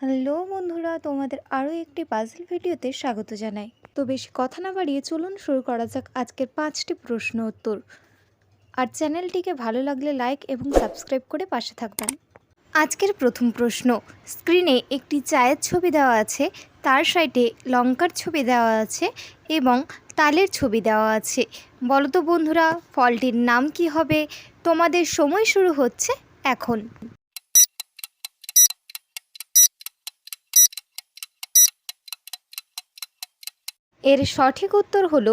Hello বন্ধুরা, তোমাদের আরও একটি পাজল ভিডিওতে স্বাগত জানাই। তো বেশি কথা না বাড়িয়ে চলুন, শুরু করা যাক আজকের পাঁচটি প্রশ্ন উত্তর। আর চ্যানেলটিকে ভালো লাগলে লাইক এবং সাবস্ক্রাইব করে পাশে থাকবেন। আজকের প্রথম প্রশ্ন স্ক্রিনে একটি চায়ের ছবি দেওয়া আছে, তার সাইডে লঙ্কার ছবি দেওয়া আছে এবং তালের ছবি দেওয়া আছে। বলো তো বন্ধুরা, ফলটির নাম কি হবে? তোমাদের সময় শুরু হচ্ছে এখন। এর সঠিক উত্তর হল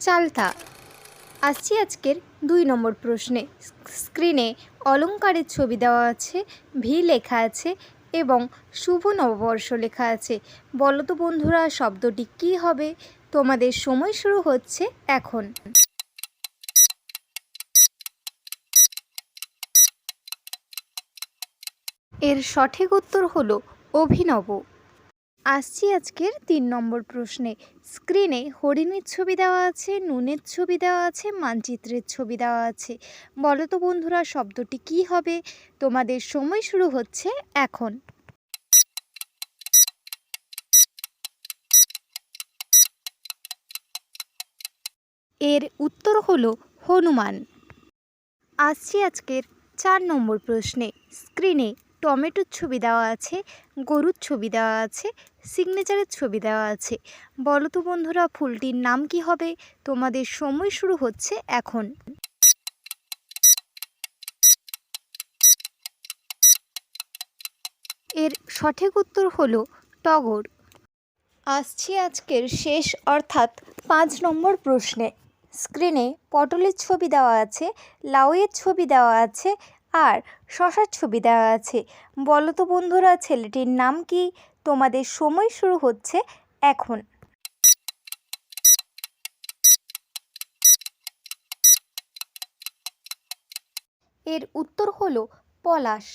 চালতা। আসছি আজকের দুই নম্বর প্রশ্নে। স্ক্রিনে অলংকারের ছবি দেওয়া আছে, ভি লেখা আছে এবং শুভ নববর্ষ লেখা আছে। বলো তো বন্ধুরা, শব্দটি কি হবে? তোমাদের সময় শুরু হচ্ছে এখন। এর সঠিক উত্তর হলো অভিনব। আসছি আজকের তিন নম্বর প্রশ্নে। স্ক্রিনে হরিণের ছবি দেওয়া আছে, নুনের ছবি দেওয়া আছে, মানচিত্রের ছবি দেওয়া আছে। বলো তো বন্ধুরা, শব্দটি কি হবে? তোমাদের সময় শুরু হচ্ছে এখন। এর উত্তর হলো হনুমান। আসছি আজকের চার নম্বর প্রশ্নে। স্ক্রিনে টমেটোর ছবি দেওয়া আছে, গরুর ছবি দেওয়া আছে, সিগনেচারের ছবি দেওয়া আছে। বলো তো বন্ধুরা, ফুলটির নাম কি হবে? তোমাদের সময় শুরু হচ্ছে এখন। এর সঠিক উত্তর হলো টগর। আসছি আজকের শেষ, অর্থাৎ পাঁচ নম্বর প্রশ্নে। স্ক্রিনে পটলের ছবি দেওয়া আছে, লাউয়ের ছবি দেওয়া আছে আর শশার ছবি দেওয়া আছে। বলো তো বন্ধুরা, ছেলেটির নাম কি? তোমাদের সময় শুরু হচ্ছে এখন। এর উত্তর হলো পলাশ।